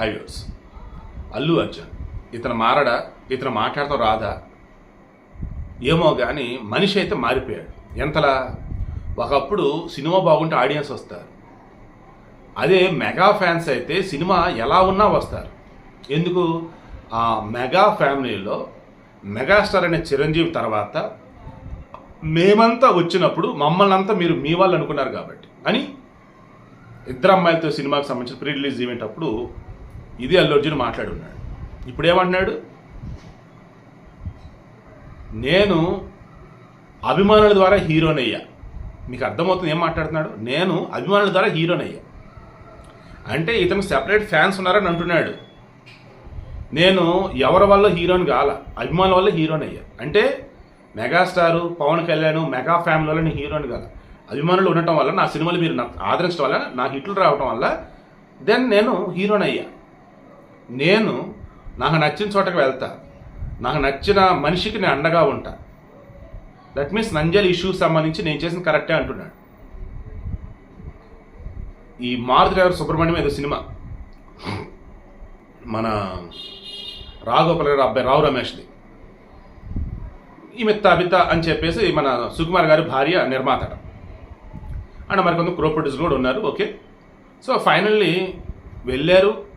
Highways Allu Arjun. ఇతను మారడా ఇతను మాట్లాడతాం రాదా? ఏమో కానీ మనిషి అయితే మారిపోయాడు. ఎంతలా? ఒకప్పుడు సినిమా బాగుంటే ఆడియన్స్ వస్తారు. అదే మెగా ఫ్యాన్స్ అయితే సినిమా ఎలా ఉన్నా వస్తారు. ఎందుకు? ఆ మెగా ఫ్యామిలీలో మెగాస్టార్ అనే చిరంజీవి తర్వాత మేమంతా వచ్చినప్పుడు మమ్మల్ని అంతా మీరు మీ వాళ్ళు అనుకున్నారు కాబట్టి. అని ఇద్దరు అమ్మాయిలతో సినిమాకి సంబంధించిన ప్రీ రిలీజ్ ఈవెంట్ అప్పుడు ఇది అల్లు అర్జున్ మాట్లాడున్నాడు. ఇప్పుడు ఏమంటున్నాడు నేను అభిమానుల ద్వారా హీరోనయ్యా. మీకు అర్థమవుతుంది ఏం మాట్లాడుతున్నాడు? నేను అభిమానుల ద్వారా హీరోనయ్యా. అంటే ఇతను సెపరేట్ ఫ్యాన్స్ ఉన్నారని అంటున్నాడు. నేను ఎవరి వల్ల హీరోని కాల అభిమానుల వల్ల హీరోని అయ్యా అంటే megastar Pawan Kalyan mega family వల్ల నేను హీరోని కాల. అభిమానులు ఉండటం వల్ల నా సినిమాలు మీరు ఆదరించడం వల్ల నా హిట్లు రావటం వల్ల దెన్ నేను హీరోని అయ్యా నేను నాకు నచ్చిన చోటకి వెళ్తా. నాకు నచ్చిన మనిషికి నేను అండగా ఉంటా. దట్ మీన్స్ నంజల్ ఇష్యూకి సంబంధించి నేను చేసిన కరెక్టే అంటున్నాడు. ఈ మారుతి డ్రైవర్ సుబ్రహ్మణ్యం ఏదో సినిమా. మన రాఘోపాల్ గారు అబ్బాయి రావు రమేష్ది. ఈమె తబిత అని చెప్పేసి మన సుకుమార్ గారి భార్య నిర్మాత అండ్ మరికొంత క్రో ప్రొడ్యూసర్ కూడా ఉన్నారు ఓకే. సో ఫైనల్లీ వెళ్ళారు.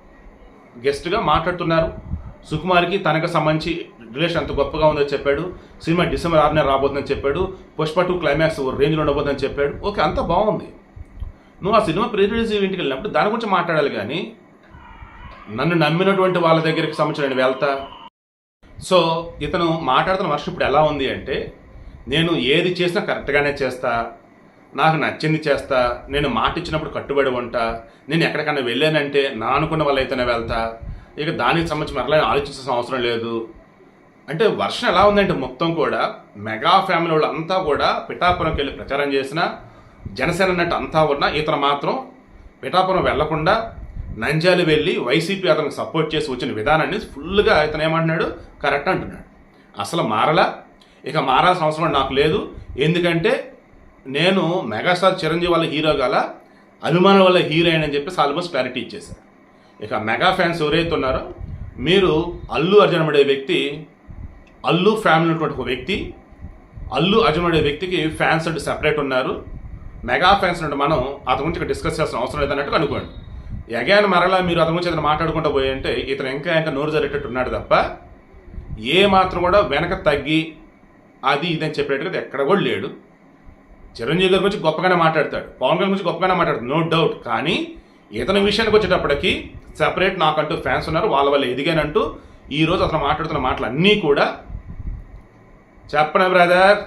గెస్ట్గా మాట్లాడుతున్నారు. సుకుమార్కి తనకు సంబంధించి రిలేషన్ అంత గొప్పగా ఉందని చెప్పాడు. సినిమా డిసెంబర్ ఆరున రాబోతుందని చెప్పాడు. పుష్ప టూ క్లైమాక్స్ రేంజ్లో ఉండబోతుందని చెప్పాడు. ఓకే అంత బాగుంది. నువ్వు ఆ సినిమా ప్రీ రిలీజ్ ఈవెంట్కి వెళ్ళినప్పుడు దాని గురించి మాట్లాడాలి కానీ నన్ను నమ్మినటువంటి వాళ్ళ దగ్గరికి సంబంధించి నేను వెళ్తా. సో ఇతను మాట్లాడుతున్న వర్షం ఇప్పుడు ఎలా ఉంది అంటే నేను ఏది చేసినా కరెక్ట్గానే చేస్తా. నాకు నచ్చింది చేస్తా నేను మాట ఇచ్చినప్పుడు కట్టుబడి ఉంటా నేను ఎక్కడికైనా వెళ్ళానంటే నా అనుకున్న వాళ్ళు అయితేనే వెళ్తా. ఇక దానికి సంబంధించి మరలా ఆలోచించాల్సిన అవసరం లేదు. అంటే వర్షం ఎలా ఉందంటే మొత్తం కూడా మెగా ఫ్యామిలీ వాళ్ళు అంతా కూడా పిఠాపురంకి వెళ్ళి ప్రచారం చేసిన జనసేన అన్నట్టు అంతా ఉన్నా ఇతను మాత్రం పిఠాపురం వెళ్ళకుండా నంజాలు వెళ్ళి వైసీపీ అతనికి సపోర్ట్ చేసి వచ్చిన విధానాన్ని ఫుల్గా ఇతను ఏమంటున్నాడు? కరెక్ట్ అంటున్నాడు. అసలు మారలా? ఇక మారాల్సిన అవసరం నాకు లేదు. ఎందుకంటే నేను మెగాస్టార్ చిరంజీవి వల్ల హీరో గల అభిమానుల వల్ల హీరోయిన్ అని చెప్పేసి ఆల్మోస్ట్ క్లారిటీ ఇచ్చేశారు. ఇక మెగా ఫ్యాన్స్ ఎవరైతే ఉన్నారో మీరు అల్లు అర్జున్ అనే వ్యక్తి అల్లు ఫ్యామిలీ ఉన్నటువంటి ఒక వ్యక్తి అల్లు అర్జున్ అనే వ్యక్తికి ఫ్యాన్స్ అంటే సెపరేట్ ఉన్నారు. మెగా ఫ్యాన్స్ నుండి మనం అతని గురించి డిస్కస్ చేసిన అవసరం లేదన్నట్టు అనుకోండి. ఎగాన్ మరలా మీరు అతని గురించి ఇతను మాట్లాడుకుంటూ పోయంటే ఇతను ఇంకా ఇంకా నోరు జరిగేటట్టు ఉన్నాడు తప్ప ఏ మాత్రం కూడా వెనక తగ్గి అది ఇదని చెప్పేట్టుగా ఎక్కడ కూడా లేడు. చిరంజీవి గారి గురించి గొప్పగానే మాట్లాడతాడు. పవన్ కళ్యాణ్ గురించి గొప్పగానే మాట్లాడతాడు. నో డౌట్ కానీ ఇతని విషయానికి వచ్చేటప్పటికి సెపరేట్ నాకంటూ ఫ్యాన్స్ ఉన్నారు. వాళ్ళ వల్ల ఎదిగానంటూ ఈ రోజు అతను మాట్లాడుతున్న మాటలు అన్నీ కూడా చెప్పన బ్రదర్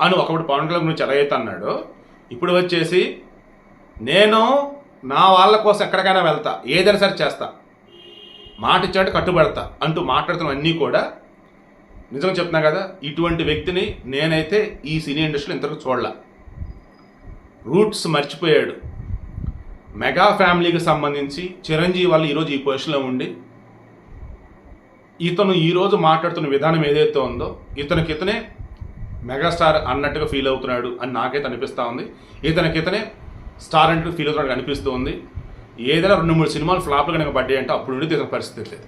అని ఒకప్పుడు పవన్ కళ్యాణ్ గురించి ఎలాగైతే అన్నాడు ఇప్పుడు వచ్చేసి నేను నా వాళ్ళ కోసం ఎక్కడికైనా వెళ్తా. ఏదైనా సరే చేస్తా. మాట ఇచ్చాడు కట్టుబడతా అంటూ మాట్లాడుతున్నవన్నీ కూడా నిజంగా చెప్తున్నా కదా ఇటువంటి వ్యక్తిని నేనైతే ఈ సినీ ఇండస్ట్రీలో ఇంతవరకు చూడలే. రూట్స్ మర్చిపోయాడు. మెగా ఫ్యామిలీకి సంబంధించి చిరంజీవి వాళ్ళు ఈరోజు ఈ పొజిషన్లో ఉండి ఇతను ఈరోజు మాట్లాడుతున్న విధానం ఏదైతే ఉందో ఇతనికి ఇతనే మెగాస్టార్ అన్నట్టుగా ఫీల్ అవుతున్నాడు అని నాకైతే అనిపిస్తూ ఉంది. ఇతనికి ఇతనే స్టార్ అంటూ ఫీల్ అవుతున్నాడు అనిపిస్తూ ఉంది. ఏదైనా రెండు మూడు సినిమాలు ఫ్లాప్లు కనుక పడ్డాయి అంటే అప్పుడు నుండి ఇతని పరిస్థితి లేదు.